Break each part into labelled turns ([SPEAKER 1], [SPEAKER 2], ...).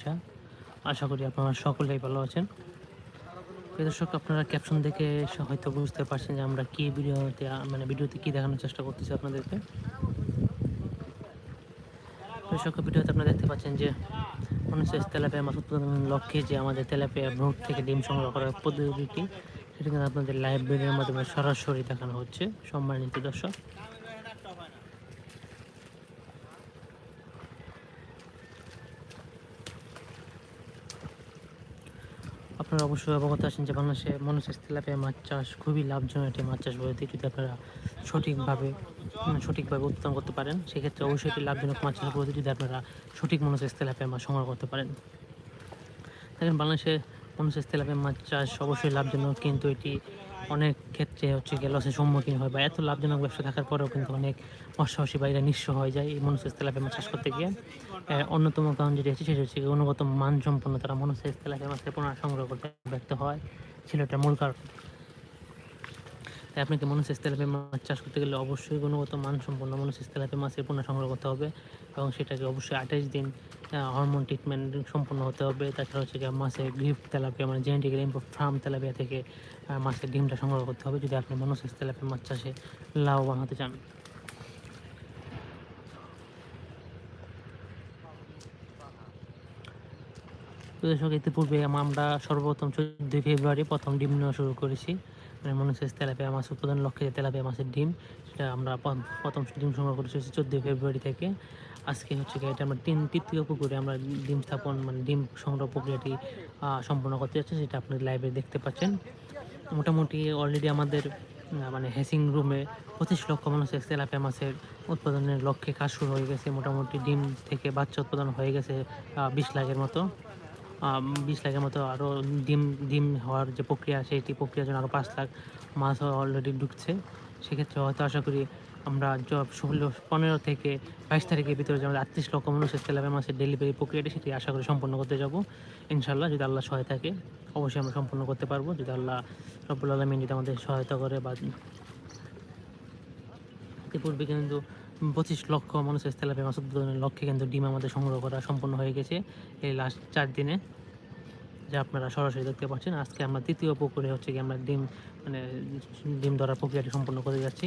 [SPEAKER 1] আচ্ছা, আশা করি আপনারা সকলেই ভালো আছেন। দর্শক আপনারা ক্যাপশন দেখে হয়তো বুঝতে পারছেন যে আমরা কী ভিডিওতে মানে ভিডিওতে কী দেখানোর চেষ্টা করতেছি আপনাদেরকে। দর্শক ভিডিওতে আপনারা দেখতে পাচ্ছেন যে মানুষের তেলাপিয়া মাছ উৎপাদনের লক্ষ্যে যে আমাদের তেলাপিয়া ভ্রুট থেকে ডিম সংগ্রহ করার পদ্ধতিটি সেটা কিন্তু আপনাদের লাইভ ভিডিওর মাধ্যমে সরাসরি দেখানো হচ্ছে সম্মানিত দর্শক। আপনারা অবশ্যই অবগত আছেন যে বাংলাদেশে মানুষের তেলাপিয়া মাছ চাষ খুবই লাভজনক একটি মাছ চাষ পদ্ধতি। যদি আপনারা সঠিকভাবে সঠিকভাবে উৎপাদন করতে পারেন, সেক্ষেত্রে অবশ্যই একটি লাভজনক মাছ চাষ পদ্ধতি যদি আপনারা সঠিক মানুষের তেলাপিয়া মাছ সংগ্রহ করতে পারেন। দেখেন, বাংলাদেশে মানুষের তেলাপিয়া মাছ চাষ অবশ্যই লাভজনক, কিন্তু এটি অনেক ক্ষেত্রে হচ্ছে গিয়ে লসের সম্মুখীন হয় বা এত লাভজনক ব্যবসা থাকার পরেও কিন্তু অনেক মৎস্যবাসী বাইরে নিঃস্ব হয়ে যায় এই মনুষ্য তেলাপিয়া মাছ চাষ করতে গিয়ে। অন্যতম কারণ যেটি হচ্ছে সেটি হচ্ছে গুণগত মানসম্পন্ন তারা মানুষের তেলাপিয়া মাছের পুনরায় সংগ্রহ করতে ব্যর্থ হয়, ছিল এটা মূল কারণ। তাই আপনাকে মনুষ্য তেলাপিয়া মাছ চাষ করতে গেলে অবশ্যই গুণগত মানসম্পন্ন মনুষ্য তেলাপিয়া মাছের পোনা সংগ্রহ করতে হবে। এবং সেটাকে অবশ্যই আঠাশ দিন হরমোন ট্রিটমেন্ট সম্পূর্ণ হতে হবে। তাছাড়া হচ্ছে গিয়ে মাছের গ্রিফট তেলাপিয়া মানে জেনেটিক্যালি ইম্প্রুভ ফার্ম তেলাপিয়া থেকে মাছের ডিমটা সংগ্রহ করতে হবে। যদি আপনি মনুষ্য তেলাপিয়া মাছ চাষে লাভবান হতে চান। দর্শক, ইতিপূর্বে আমরা সর্বপ্রথম চোদ্দই ফেব্রুয়ারি প্রথম ডিম নেওয়া শুরু করেছি। মানে মনে হচ্ছে তেলাপিয়া মাছ উৎপাদন লক্ষ্যে তেলাপিয়া মাছের ডিম, সেটা আমরা প্রথম ডিম সংগ্রহ করেছি হচ্ছে চোদ্দই ফেব্রুয়ারি থেকে। আজকে হচ্ছে গিয়ে এটা আমরা তিন, তৃতীয় পুকুরে আমরা ডিম স্থাপন মানে ডিম সংগ্রহ প্রক্রিয়াটি সম্পূর্ণ করতে যাচ্ছি, সেটা আপনি লাইভে দেখতে পাচ্ছেন। মোটামুটি অলরেডি আমাদের মানে হেসিং রুমে পঁচিশ লক্ষ মানুষের তেলাপিয়া মাছের উৎপাদনের লক্ষ্যে কাজ শুরু হয়ে গেছে। মোটামুটি ডিম থেকে বাচ্চা উৎপাদন হয়ে গেছে বিশ লাখের মতো। বিশ লাখের মতো আরও ডিম ডিম হওয়ার যে প্রক্রিয়া সেইটি প্রক্রিয়ার জন্য আরও পাঁচ লাখ মাছ অলরেডি ঢুকছে। সেক্ষেত্রে হয়তো আশা করি আমরা ষোলো, পনেরো থেকে বাইশ তারিখের ভিতরে যে আমাদের আটত্রিশ লক্ষ মানুষের তেলাপিয়া মাছের ডেলিভারি প্রক্রিয়াটি, সেটি আশা করি সম্পন্ন করতে যাব। ইনশাল্লাহ যদি আল্লাহ সহায় থাকে, অবশ্যই আমরা সম্পন্ন করতে পারব। যদি আল্লাহ রব্বুল আলমিন যদি আমাদের সহায়তা করে বা ইতিপূর্বে কিন্তু পঁচিশ লক্ষ মানুষের তেলাপিয়া মাছ উৎপাদনের লক্ষ্যে কিন্তু ডিম আমাদের সংগ্রহ করা সম্পন্ন হয়ে গেছে এই লাস্ট চার দিনে। যা আপনারা সরাসরি দেখতে পাচ্ছেন, আজকে আমরা তৃতীয় পুকুরে হচ্ছে কি আমরা ডিম মানে ডিম ধরার প্রক্রিয়াটি সম্পন্ন করে যাচ্ছি।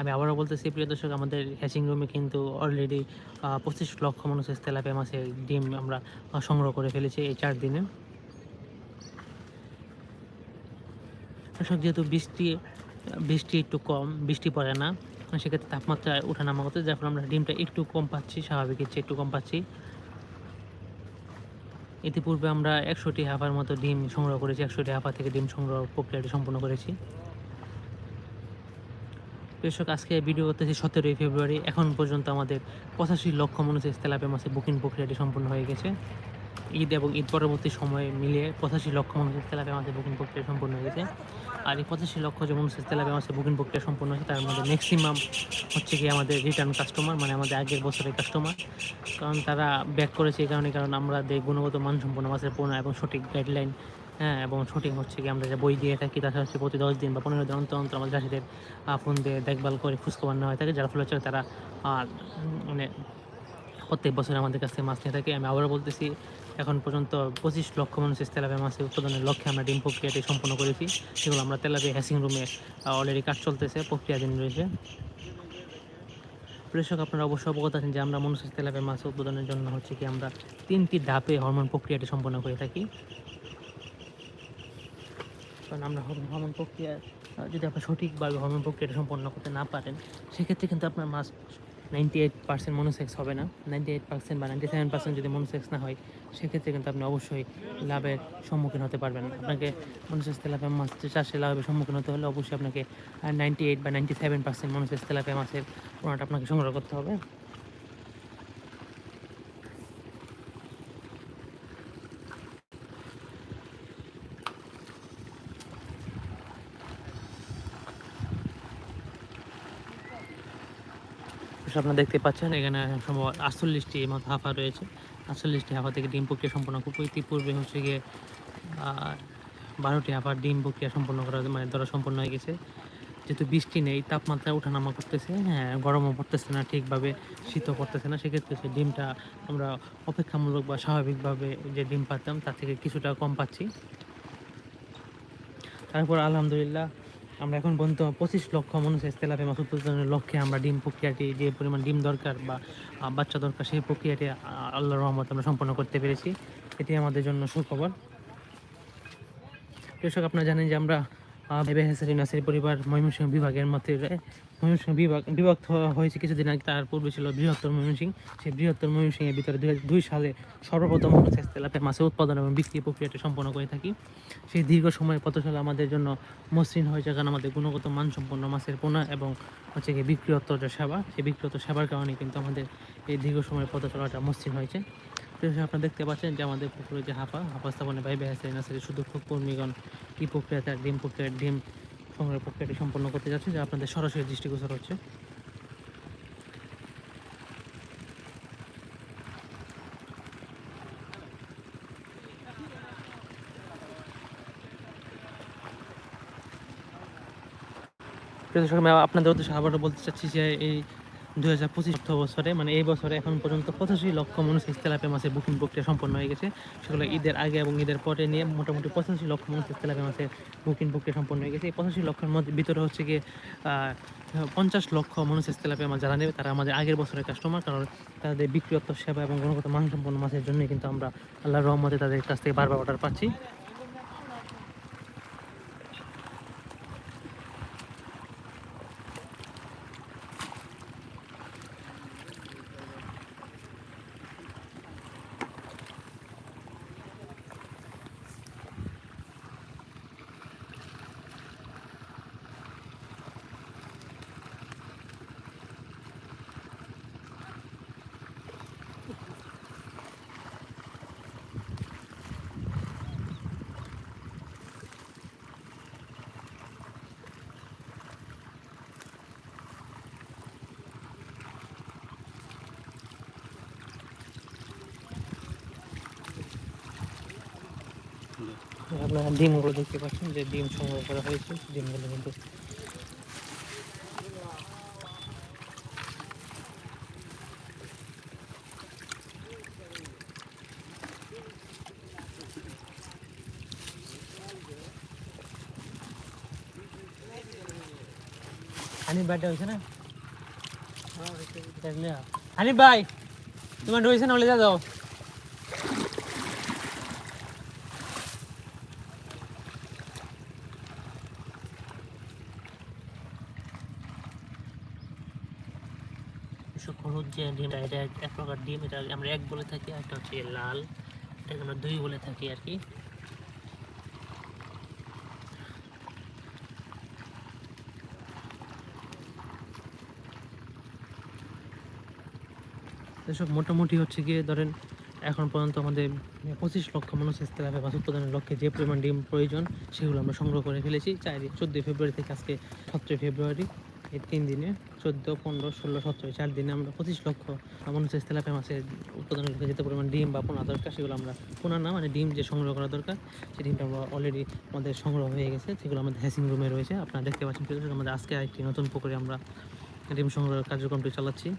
[SPEAKER 1] আমি আবারও বলতেছি, প্রিয় দর্শক, আমাদের হ্যাচিং রুমে কিন্তু অলরেডি পঁচিশ লক্ষ মানুষের তেলাপিয়া মাছের ডিম আমরা সংগ্রহ করে ফেলেছি এই চার দিনে। যেহেতু বৃষ্টি বৃষ্টি একটু কম, বৃষ্টি পড়ে না সেক্ষেত্রে তাপমাত্রা ওঠানামা করতে, যার ফলে আমরা ডিমটা একটু কম পাচ্ছি, স্বাভাবিক চেয়ে একটু কম পাচ্ছি। ইতিপূর্বে আমরা একশোটি হাফার মতো ডিম সংগ্রহ করেছি, একশোটি হাফা থেকে ডিম সংগ্রহ প্রক্রিয়াটি সম্পন্ন করেছি। কৃষক আজকে ভিডিও করতেছি সতেরোই ফেব্রুয়ারি, এখন পর্যন্ত আমাদের পঁচাশি লক্ষ মানুষের তেলাপিয়া মাছের বুকিং প্রক্রিয়াটি সম্পন্ন হয়ে গেছে। ঈদ এবং ঈদ পরবর্তী সময়ে মিলিয়ে পঁচাশি লক্ষ মানুষের তেলাপিয়া মাছের বুকিং প্রক্রিয়া সম্পন্ন হয়ে গেছে। আর এই পঁচাশি লক্ষ যে মানুষের তেলাপিয়া মাছের বুকিং প্রক্রিয়া সম্পন্ন হয়েছে, তার মধ্যে ম্যাক্সিমাম হচ্ছে কি আমাদের রিটার্ন কাস্টমার মানে আমাদের আগের বছরের কাস্টমার কারণ তারা ব্যাক করেছে এই কারণে, কারণ আমরা গুণগত মানসম্পন্ন মাছের পোনা এবং সঠিক গাইডলাইন হ্যাঁ এবং সঠিক হচ্ছে কি আমরা যে বই দিয়ে থাকি, তাছাড়া হচ্ছে প্রতি দশ দিন বা পনেরো দিন অন্তর অন্তর আমাদের চাষিদের ফোন দিয়ে দেখভাল করে খোঁজখবর নেওয়া হয়ে থাকে, যার ফলে হচ্ছে তারা মানে প্রত্যেক বছর আমাদের কাছ থেকে মাছ নিয়ে থাকে। আমি আবারও বলতেছি এখন পর্যন্ত পঁচিশ লক্ষ মানুষের তেলাপিয়া মাছের উৎপাদনের লক্ষ্যে আমরা ডিম প্রক্রিয়াটি সম্পন্ন করেছি। সেগুলো আমরা তেলাপিয়া হ্যাসিং রুমে অলরেডি কাজ চলতেছে প্রক্রিয়াধীন রয়েছে। কৃষক আপনারা অবশ্যই অবগত আছেন যে আমরা মনুষ্য তেলাপিয়া মাছ উৎপাদনের জন্য হচ্ছে কি আমরা তিনটি ধাপে হরমোন প্রক্রিয়াটি সম্পন্ন করে থাকি। কারণ আমরা হরমোন প্রক্রিয়া যদি আপনি সঠিকভাবে হরমোন প্রক্রিয়াটা সম্পন্ন করতে না পারেন, সেক্ষেত্রে কিন্তু আপনার মাছ নাইনটি এইট পার্সেন্ট মনোসেক্স হবে না। নাইনটি এইট পার্সেন্ট বা নাইনটি সেভেন পার্সেন্ট যদি মনোসেক্স না হয় সেক্ষেত্রে কিন্তু আপনি অবশ্যই লাভের সম্মুখীন হতে পারবেন। আপনাকে মনোসেক্স তেলাপিয়া মাছ চাষে লাভের সম্মুখীন হতে হলে অবশ্যই আপনাকে নাইনটি এইট বা ninety seven percent monosex tilapia মাছের পোনাটা আপনাকে সংগ্রহ করতে হবে। আপনারা দেখতে পাচ্ছেন, এখানে সম্ভবত আটচল্লিশটি মতো হাফা রয়েছে। আটচল্লিশটি হাফা থেকে ডিম প্রক্রিয়া সম্পন্ন ইতিপূর্বে হচ্ছে গিয়ে বারোটি হাফার ডিম প্রক্রিয়া সম্পন্ন করা মানে ধরা সম্পন্ন হয়ে গেছে। যেহেতু বৃষ্টি নেই, তাপমাত্রা ওঠানামা করতেছে হ্যাঁ গরমও পড়তেছে না, ঠিকভাবে শীতও পড়তেছে না। সেক্ষেত্রে সেই ডিমটা আমরা অপেক্ষামূলক বা স্বাভাবিকভাবে যে ডিম পাতাম তার থেকে কিছুটা কম পাচ্ছি। তারপর আলহামদুলিল্লাহ আমরা এখন পর্যন্ত পঁচিশ লক্ষ মানুষের তেলাপিয়া মাছ উৎপাদনের লক্ষ্যে আমরা ডিম প্রক্রিয়াটি, যে পরিমাণ ডিম দরকার বা বাচ্চা দরকার, সেই প্রক্রিয়াটি আল্লাহ রহমত আমরা সম্পন্ন করতে পেরেছি। এটি আমাদের জন্য সুখবর। কৃষক, আপনারা জানেন যে আমরা ভেবে হেসারি নাসির পরিবার ময়মনসিংহ বিভাগের মধ্যে ময়মনসিংহ বিভাগ বিভক্ত হয়েছে কিছুদিন আগে। তার পূর্বে ছিল বৃহত্তর ময়মনসিংহ। সেই বৃহত্তর ময়মনসিংহের ভিতরে দুই সালে সর্বপ্রথম তেলাপিয়া মাছের উৎপাদন এবং বিক্রি প্রক্রিয়াটি সম্পন্ন করে থাকি। সেই দীর্ঘ সময় পথচলা আমাদের জন্য মসৃণ হয়েছে কারণ আমাদের গুণগত মানসম্পন্ন মাছের পোনা এবং হচ্ছে কি বিক্রিয়ত যে সেবা, সেই বিক্রিয়ত সেবার কারণে কিন্তু আমাদের এই দীর্ঘ সময় পথ চলাটা মসৃণ হয়েছে। আপনারা দেখতে পাচ্ছেন যে আমাদের পুকুরে যে হাফা হাফা স্থাপনে ভাই বেহাসে নার্সারি শুধু কর্মীগণ কী প্রক্রিয়াতে ডিম প্রক্রিয়ার ডিম সংগ্রহ প্রক্রিয়াটি সম্পন্ন করতে যাচ্ছে, যা আপনাদের সরাসরি দৃষ্টিগোচর হচ্ছে। আপনাদের উদ্দেশ্যে আবারও বলতে চাচ্ছি যে এই দুই হাজার পঁচিশ বছরে মানে এই বছরে এখন পর্যন্ত পঁচাশি লক্ষ মানুষ তেলাপিয়া মাছের বুকিং প্রক্রিয়া সম্পন্ন হয়ে গেছে। সেগুলো ঈদের আগে এবং ঈদের পরে নিয়ে মোটামুটি পঁচাশি লক্ষ মানুষ তেলাপিয়া মাছের বুকিং প্রক্রিয়া সম্পন্ন হয়ে গেছে। এই পঁচাশি লক্ষের মধ্যে ভিতরে হচ্ছে গিয়ে পঞ্চাশ লক্ষ মানুষের তেলাপিয়া মাছ যারা নেবে, তারা আমাদের আগের বছরের কাস্টমার কারণ তাদের বিক্রিয়ত্ব, সেবা এবং গুণগত মানসম্পন্ন মাছের জন্যই কিন্তু আমরা আল্লাহ রহমতে তাদের কাছ থেকে বারবার অর্ডার পাচ্ছি। আপনারা ডিমগুলো দেখতে পাচ্ছেন যে ডিম সংগ্রহ করা হয়েছে। ডিমগুলো কিন্তু হানিফ না? ভাই, তোমার হয়েছে না বলে যা যাও এসব হলুদ যে ডিমটা এটা এক- প্রকার ডিম, এটা আমরা এক বলে থাকি, আর একটা হচ্ছে লাল। এটাকে আমরা দুই বলে থাকি আর কি। এসব মোটামুটি হচ্ছে গিয়ে ধরেন, এখন পর্যন্ত আমাদের পঁচিশ লক্ষ মানুষ ইস্তেলাফে মাছ উৎপাদনের লক্ষ্যে যে পরিমাণ ডিম প্রয়োজন, সেগুলো আমরা সংগ্রহ করে ফেলেছি। চার চোদ্দোই ফেব্রুয়ারি থেকে আজকে সতেরোই ফেব্রুয়ারি। এই তিন দিনে চোদ্দ, পনেরো, ষোলো, সতেরো চার দিনে আমরা পঁচিশ লক্ষ মানুষ ইস্তেলাফে মাছের উৎপাদন করতে যেতে পরিমাণ ডিম বা পোনা দরকার, সেগুলো আমরা পোনা না মানে ডিম যে সংগ্রহ করা দরকার, সেই ডিমটা আমরা অলরেডি আমাদের সংগ্রহ হয়ে গেছে, সেগুলো আমাদের হ্যাসিং রুমে রয়েছে। আপনারা দেখতে পাচ্ছেন আমাদের আজকে একটি নতুন পুকুরে আমরা ডিম সংগ্রহের কার্যক্রমটি চালাচ্ছি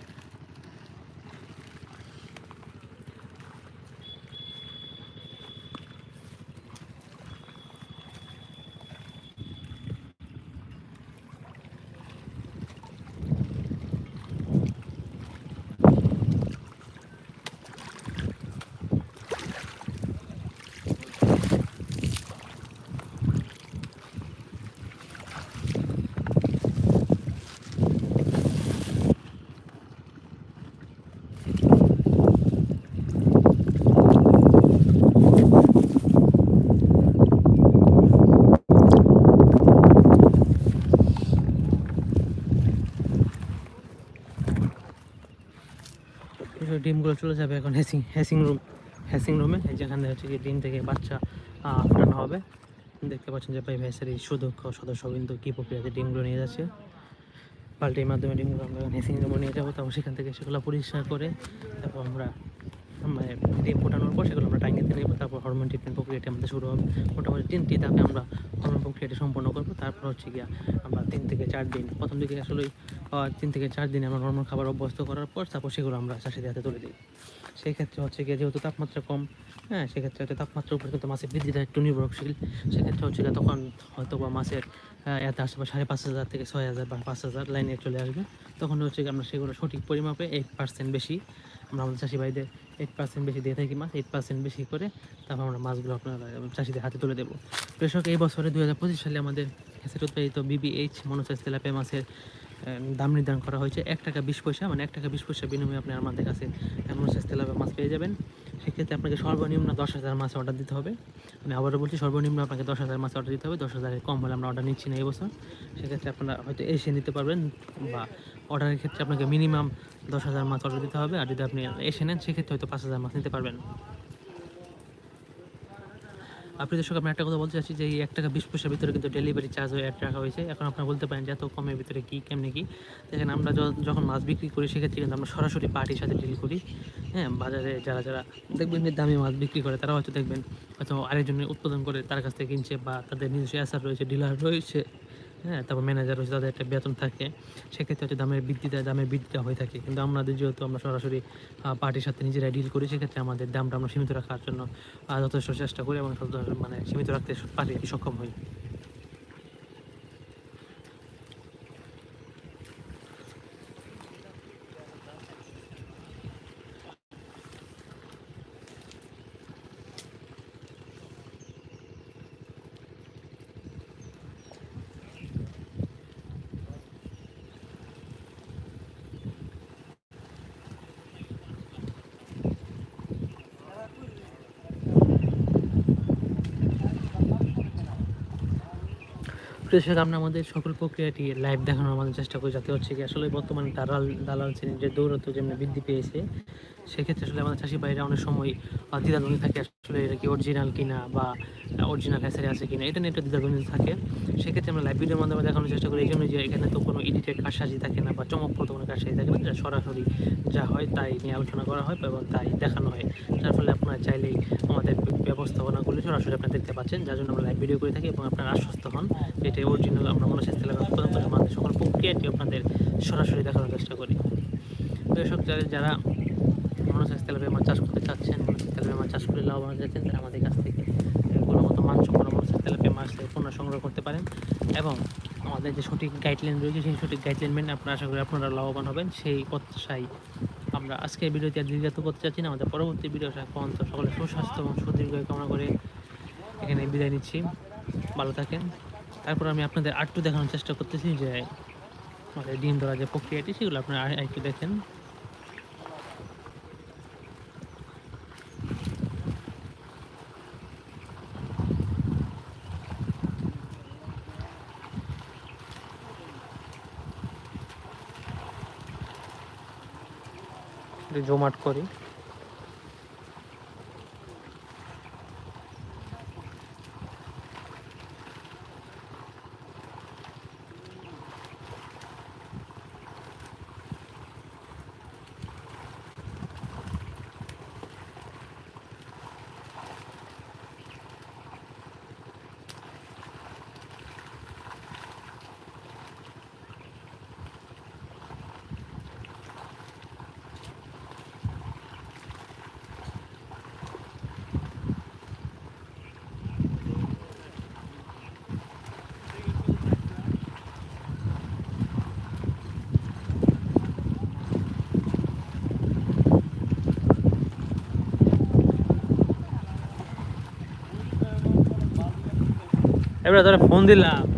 [SPEAKER 1] এসব ডিমগুলো চলে যাবে এখন হ্যাসিং হ্যাসিং রুম, হ্যাসিং রুমে। যেখানে হচ্ছে কি ডিম থেকে বাচ্চা ফোটানো হবে। দেখতে পাচ্ছেন যে ভাই ভ্যাসের এই সুদক্ষ সদস্য কিন্তু কী প্রক্রিয়াতে ডিমগুলো নিয়ে যাচ্ছে। পাল্টির মাধ্যমে ডিমগুলো আমরা হ্যাসিং রুমে নিয়ে যাব। তখন সেখান থেকে সেগুলো পরিষ্কার করে তারপর আমরা ডিম ফোটানোর পর সেগুলো আমরা টাইনিতে নেব। তারপর হরমোন ট্রিটমেন্ট প্রক্রিয়াটি আমাদের শুরু হবে। মোটামুটি তিনটি ধাপে আমরা হরমোন প্রক্রিয়াটি সম্পন্ন করব। তারপর হচ্ছে গিয়া আমরা তিন থেকে চার দিন, প্রথম দিকে আসলে তিন থেকে চার দিন আমরা হরমোন খাবার অভ্যস্ত করার পর তারপর সেগুলো আমরা চাষিদের হাতে তুলে দিই। সেই ক্ষেত্রে হচ্ছে গিয়ে যেহেতু তাপমাত্রা কম হ্যাঁ সেক্ষেত্রে হয়তো তাপমাত্রার উপরে কিন্তু মাছের বৃদ্ধিটা একটু নির্ভরশীল। সেক্ষেত্রে হচ্ছে গিয়ে তখন হয়তো বা মাছের এত আসবে সাড়ে পাঁচ হাজার থেকে ছয় হাজার বা পাঁচ হাজার লাইনে চলে আসবে। তখন হচ্ছে গিয়ে আমরা সেগুলো সঠিক পরিমাপে এইট পার্সেন্ট বেশি, আমরা আমাদের চাষি ভাইদের এইট পার্সেন্ট বেশি দিয়ে থাকি মাছ এইট পার্সেন্ট বেশি করে তারপর আমরা মাছগুলো আপনার চাষিদের হাতে তুলে দেবো। কৃষক এই বছরে দু হাজার পঁচিশ সালে আমাদের ক্ষেত্রে উৎপাদিত বিবিএইচ মনোসাইজ তেলাপিয়া মাছের দাম নির্ধারণ করা হয়েছে এক টাকা বিশ পয়সা মানে এক টাকা বিশ পয়সা বিনিময়ে আপনি আমাদের কাছে মনোসাইজ তেলাপিয়া মাছ পেয়ে যাবেন। সেক্ষেত্রে আপনাকে সর্বনিম্ন দশ হাজার মাছ অর্ডার দিতে হবে। আমি আবারও বলছি, সর্বনিম্ন আপনাকে দশ হাজার মাছ অর্ডার দিতে হবে। দশ হাজারের কম হলে আমরা অর্ডার নিচ্ছি না এই বছর। সেক্ষেত্রে আপনারা হয়তো এসে নিতে পারবেন বা অর্ডারের ক্ষেত্রে আপনাকে মিনিমাম দশ হাজার মাছ অর্ডার দিতে হবে। আর যদি আপনি এসে নেন, সেক্ষেত্রে হয়তো পাঁচ হাজার মাছ নিতে পারবেন। আপনি দর্শক আমি একটা কথা বলতে চাচ্ছি যে এই এক টাকা বিশ পয়সার ভিতরে কিন্তু ডেলিভারি চার্জ হয়ে এক টাকা হয়েছে। এখন আপনারা বলতে পারেন যে এত কমের ভিতরে কী, কেমনি কী? দেখেন, আমরা যখন মাছ বিক্রি করি, সেক্ষেত্রে কিন্তু আমরা সরাসরি পার্টির সাথে ডিল করি। হ্যাঁ বাজারে যারা যারা দেখবেন যে দামি মাছ বিক্রি করে তারা হয়তো দেখবেন হয়তো আরেকজনের উৎপাদন করে তার কাছ থেকে কিনছে বা তাদের নিজস্ব অ্যাসার রয়েছে ডিলার রয়েছে। হ্যাঁ তারপর ম্যানেজার হচ্ছে তাদের একটা বেতন থাকে। সেক্ষেত্রে হচ্ছে দামের বৃদ্ধিটা দামের বৃদ্ধিটা হয়ে থাকে। কিন্তু আমাদের যেহেতু আমরা সরাসরি পার্টির সাথে নিজেরা ডিল করি, সেক্ষেত্রে আমাদের দামটা আমরা সীমিত রাখার জন্য যথেষ্ট চেষ্টা করি এবং মানে সীমিত রাখতে পারি সক্ষম হই। কৃষক আমরা আমাদের সকল প্রক্রিয়াটি লাইভ দেখানোর আমাদের চেষ্টা করি যাতে হচ্ছে কি আসলে বর্তমানে দালাল দালাল শ্রেণির যে দৌরত্ব যেমন বৃদ্ধি পেয়েছে সেক্ষেত্রে আসলে আমাদের চাষি ভাইরা অনেক সময় আহ, দ্বিধাদ্বন্দ্বে থাকে আসলে এটা কি অরিজিনাল কিনা বা অরিজিনাল হ্যাসারি আছে কিনা এটা নিয়ে একটা দ্বিধাদ্বন্দ্বে থাকে। সেক্ষেত্রে আমরা লাইভ ভিডিওর মাধ্যমে দেখানোর চেষ্টা করি এই জন্য যে এখানে তো কোনো এডিটেড কারসাজি থাকে না বা চমকপ্রদ কোনো কারসাজি থাকে না যা সরাসরি যা হয় তাই নিয়ে আলোচনা করা হয় এবং তাই দেখানো হয়। যার ফলে আপনারা চাইলেই আমাদের ব্যবস্থাপনাগুলি সরাসরি আপনারা দেখতে পাচ্ছেন যার জন্য আমরা লাইভ ভিডিও করে থাকি এবং আপনারা আশ্বস্ত হন এটা অরিজিনাল আমরা মনোশেষ তেলাপি উৎপাদন করে আমাদের সকল প্রক্রিয়াটি আপনাদের সরাসরি দেখানোর চেষ্টা করি। এসব যারা যারা মনোশেষ তেলাপি মাছ চাষ করতে চাচ্ছেন মনোশেষ তেলাপি মাছ চাষ করে লাভবান যাচ্ছেন তারা আমাদের কাছ থেকে গুণগত মানসম্পন্ন মনোশেষ তেলাপি মাছ পণ্য সংগ্রহ করতে পারেন এবং আমাদের যে সঠিক গাইডলাইন রয়েছে, সেই সঠিক গাইডলাইন মেনে আপনারা আশা করি আপনারা লাভবান হবেন। সেই প্রত্যাশায় আমরা আজকের ভিডিওতে আর দীর্ঘায়িত করতে চাচ্ছি না। আমাদের পরবর্তী ভিডিও পর্যন্ত সকলে সুস্বাস্থ্য এবং সুদীর্ঘ কামনা করে এখানে বিদায় নিচ্ছি। ভালো থাকেন। তারপর আমি আপনাদের আরেকটু দেখানোর চেষ্টা করতেছি যে আমাদের ডিম ধরা যে প্রক্রিয়াটি সেগুলো আপনারা আরেকটু দেখেন। জমাট করি। এবারে ধরে ফোন দিলাম।